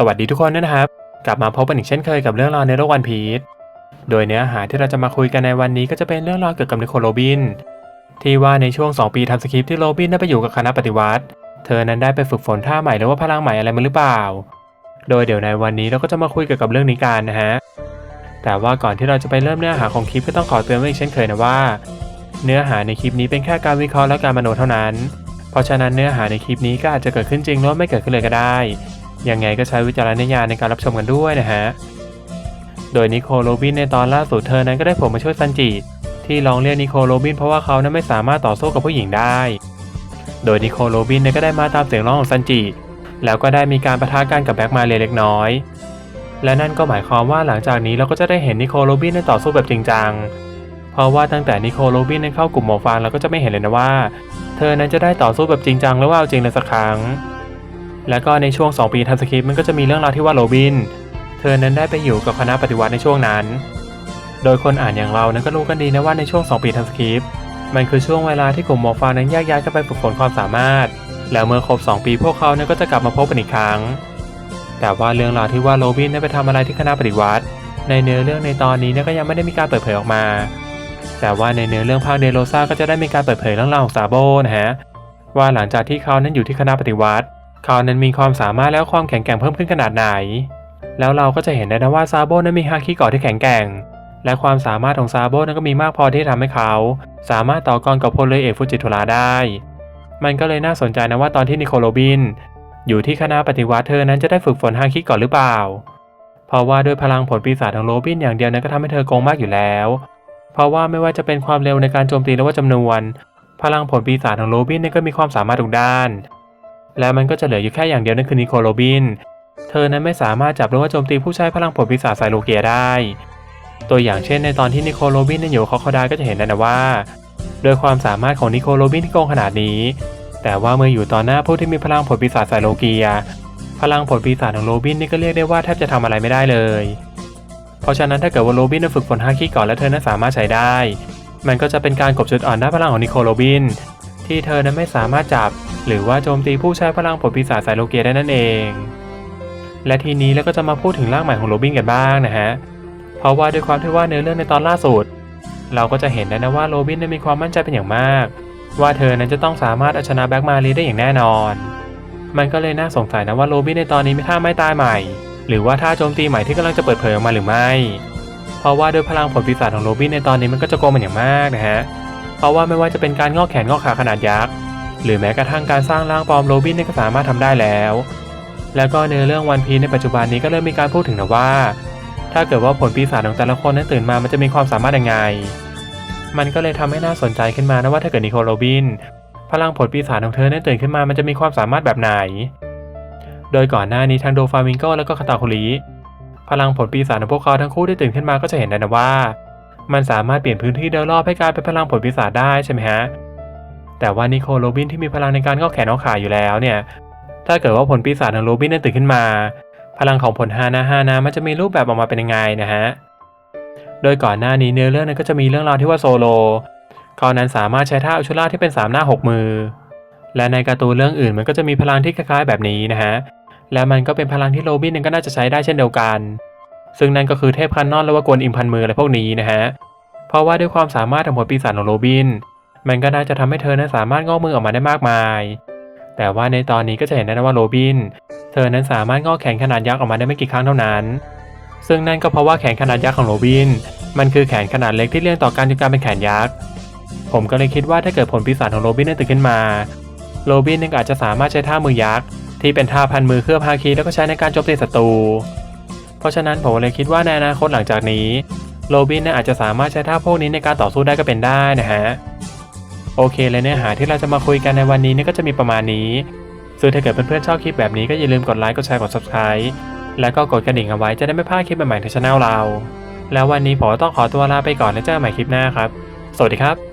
สวัสดีทุกคนด้วยนะครับ กลับมาพบกันอีกเช่นเคยกับเรื่องราวในโลกวันพีชโดยเนื้อหาที่เราจะมาคุยกันในวันนี้ก็จะเป็นเรื่องราวเกี่ยวกับนิโคลโรบิน ที่ว่าในช่วง 2 ปีทำสคริปต์ที่โรบินได้ไปอยู่กับคณะปฏิวัติ เธอนั้นได้ไปฝึกฝนท่าใหม่หรือว่าพลังใหม่อะไรมาหรือเปล่า โดยเดี๋ยวในวันนี้เราก็จะมาคุยเกี่ยวกับเรื่องนี้กันนะฮะ แต่ว่าก่อนที่เราจะไปเริ่มเนื้อหาของคลิปก็ต้องขอเตือนไว้อีกเช่นเคยนะว่า เนื้อหาในคลิปนี้เป็นแค่การวิเคราะห์และการมโนเท่านั้น เพราะฉะนั้นเนื้อหาในคลิปนี้ก็อาจจะเกิดขึ้นจริงหรือไม่เกิดขึ้นเลยก็ได้ ยังไงก็ใช้วิจารณญาณในการรับชมกันด้วยนะฮะ โดยนิโคลโรบินในตอนล่าสุดเธอนั้นก็ได้ผมมาช่วยซันจิที่ลองเรียกนิโคลโรบินเพราะว่าเขานั้นไม่สามารถต่อสู้กับผู้หญิงได้ โดยนิโคลโรบินเนี่ยก็ได้มาตามเสียงร้องของซันจิ แล้วก็ได้มีการประทะกันกับแบ็กมาเรียเล็กน้อย และนั่นก็หมายความว่าหลังจากนี้เราก็จะได้เห็นนิโคลโรบินในต่อสู้แบบจริงจัง เพราะว่าตั้งแต่นิโคลโรบินนั้นเข้ากลุ่มหมอฟางเราก็จะไม่เห็นเลยนะว่า เธอนั้นจะได้ต่อสู้แบบจริงจังหรือว่าเอาจริงเลยสักครั้ง แล้วก็ในช่วง 2 ปีทันสคริปต์มันก็จะมีเรื่องราวที่ว่าโรบิน เธอนั้นได้ไปอยู่กับคณะปฏิวัติในช่วงนั้น โดยคนอ่านอย่างเรานั้นก็รู้กันดีนะว่าในช่วง 2 ปีทันสคริปต์มันคือช่วงเวลาที่กลุ่มหมอฟานั้นแยกย้ายกันไปฝึกฝนความสามารถ แล้วเมื่อครบ 2 ปีพวกเขานั้นก็จะกลับมาพบกันอีกครั้ง แต่ว่าเรื่องราวที่ว่าโรบินได้ไปทำอะไรที่คณะปฏิวัติ ในเนื้อเรื่องในตอนนี้เนี่ยก็ยังไม่ได้มีการเปิดเผยออกมา แต่ว่าในเนื้อเรื่องภาคเดโรซาก็จะได้มีการเปิดเผยเรื่องราวของซาโบนะฮะว่าหลังจากที่เขานั้นอยู่ที่คณะปฏิวัติ เขานั้นมีความสามารถและความแข็งแกร่งเพิ่มขึ้นขนาดไหน แล้วเราก็จะเห็นได้นะว่าซาโบนั้นมีฮาคิเกาะที่แข็งแกร่ง และความสามารถของซาโบนั้นก็มีมากพอที่ทำให้เขา สามารถต่อกรกับพลเรือเอกฟูจิโทระได้ มันก็เลยน่าสนใจนะว่าตอนที่นิโคลโรบิน อยู่ที่คณะปฏิวัติเธอนั้นจะได้ฝึกฝนฮาคิก่อนหรือเปล่า เพราะว่าด้วยพลังผลปีศาจของโรบินอย่างเดียวนั้นก็ทำให้เธอโกงมากอยู่แล้ว เพราะว่าไม่ว่าจะเป็นความเร็วในการโจมตีหรือว่าจำนวน พลังผลปีศาจของโรบินนี่ยก็มีความสามารถทุกด้าน และมันก็จะเหลืออยู่แค่อย่างเดียวนั่นคือนิโคโรบิน เธอนั้นไม่สามารถจับหรือว่าโจมตีผู้ใช้พลังผลปีศาจไซโลเกียได้ ตัวอย่างเช่นในตอนที่นิโคโรบินนั้นอยู่คอคอไดก็จะเห็นได้นะว่า โดยความสามารถของนิโคโรบินที่โกงขนาดนี้ แต่ว่าเมื่ออยู่ต่อหน้าผู้ที่มีพลังผลปีศาจไซโลเกีย พลังผลปีศาจของโรบินนี่ก็เรียกได้ว่าแทบจะทำอะไรไม่ได้เลย เพราะฉะนั้นถ้าเกิดว่าโรบินนั้นฝึกฝนฮาคิก่อนและเธอนั้นสามารถใช้ได้ มันก็จะเป็นการกบจุดอ่อนด้านพลังของนิโคโรบิน ที่เธอนั้นไม่สามารถจับ หรือว่าโจมตีผู้ใช้พลังผลปีศาจไซโลเกียได้นั่นเอง และทีนี้เราก็จะมาพูดถึงร่างใหม่ของโรบินกันบ้างนะฮะ เพราะว่าด้วยความที่ว่าเนื้อเรื่องในตอนล่าสุด เราก็จะเห็นได้นะว่าโรบินนั้นมีความมั่นใจเป็นอย่างมาก ว่าเธอนั้นจะต้องสามารถเอาชนะแบ็กมารีได้อย่างแน่นอน มันก็เลยน่าสงสัยนะว่าโรบินในตอนนี้มีท่าไม่ตายใหม่ หรือว่าท่าโจมตีใหม่ที่กำลังจะเปิดเผยออกมาหรือไม่ เพราะว่าด้วยพลังผลปีศาจของโรบินในตอนนี้มันก็จะโกงมันอย่างมากนะฮะ เพราะว่าไม่ว่าจะเป็นการงอกแขนงอกขาขนาดยักษ์ หรือแม้กระทั่งการสร้างร่างปลอมโรบินเนี่ยก็สามารถทำได้แล้ว แล้วก็ในเรื่องวันพีในปัจจุบันนี้ก็เริ่มมีการพูดถึงนะว่า ถ้าเกิดว่าผลปีศาจของแต่ละคนนั้นตื่นมามันจะมีความสามารถยังไง มันก็เลยทำให้น่าสนใจขึ้นมานะว่าถ้าเกิดนิโคลโรบิน พลังผลปีศาจของเธอนั้นตื่นขึ้นมามันจะมีความสามารถแบบไหน โดยก่อนหน้านี้ทั้งโดฟามิงโกและก็คาตาคุริพลังผลปีศาจของพวกเขาทั้งคู่ได้ตื่นขึ้นมาก็จะเห็นได้นะว่า มันสามารถเปลี่ยนพื้นที่โดยรอบให้กลายเป็นพลังผลปีศาจได้ใช่ไหมฮะ แต่ว่านิโคลโรบินที่มีพลังในการงอแขนงอกขาอยู่แล้วเนี่ย ถ้าเกิดว่าผลปีศาจของโรบินนั้นตื่นขึ้นมา พลังของผลฮานาฮานามันจะมีรูปแบบออกมาเป็นยังไงนะฮะ โดยก่อนหน้านี้เนื้อเรื่องนั้นก็จะมีเรื่องราวที่ว่าโซโลเขานั้นสามารถใช้ท่าอุชุล่าที่เป็น3หน้า 6 มือ และในการ์ตูนเรื่องอื่นมันก็จะมีพลังที่คล้ายๆแบบนี้นะฮะ และมันก็เป็นพลังที่โรบินนั้นก็น่าจะใช้ได้เช่นเดียวกัน ซึ่งนั่นก็คือเทพคันนอนและว่ากวนอิมพันมืออะไรพวกนี้นะฮะ เพราะว่าด้วยความสามารถของผลปีศาจของโรบิน มันก็น่าจะทำให้เธอนั้นสามารถงอกมือออกมาได้มากมาย แต่ว่าในตอนนี้ก็จะเห็นได้นะว่าโรบิน เธอนั้นสามารถงอกแขนขนาดยักษ์ออกมาได้ไม่กี่ครั้งเท่านั้น ซึ่งนั่นก็เพราะว่าแขนขนาดยักษ์ของโรบิน มันคือแขนขนาดเล็กที่เรียงต่อกันจนกลายเป็นแขนยักษ์ ผมก็เลยคิดว่าถ้าเกิดผลปีศาจของโรบินนั้นตื่นขึ้นมา โรบินนึงอาจจะสามารถใช้ท่ามือยักษ์ที่เป็นท่าพันมือเคลือบฮาคีแล้วก็ใช้ในการโจมตีศัตรู เพราะฉะนั้นผมเลยคิดว่าในอนาคตหลังจากนี้โรบินน่าอาจจะสามารถใช้ท่าพวกนี้ในการต่อสู้ได้ก็เป็นได้นะฮะโอเคเลยเนื้อหาที่เราจะมาคุยกันในวันนี้นี่ก็จะมีประมาณนี้ซึ่งถ้าเกิดเพื่อนๆชอบคลิปแบบนี้ก็อย่าลืมกดไลค์กดแชร์กด subscribe แล้วก็กดกระดิ่งเอาไว้จะได้ไม่พลาดคลิปใหม่ๆในช่องเรา แล้ววันนี้ผมต้องขอตัวลาไปก่อนแล้วเจอกันใหม่คลิปหน้าครับ สวัสดีครับ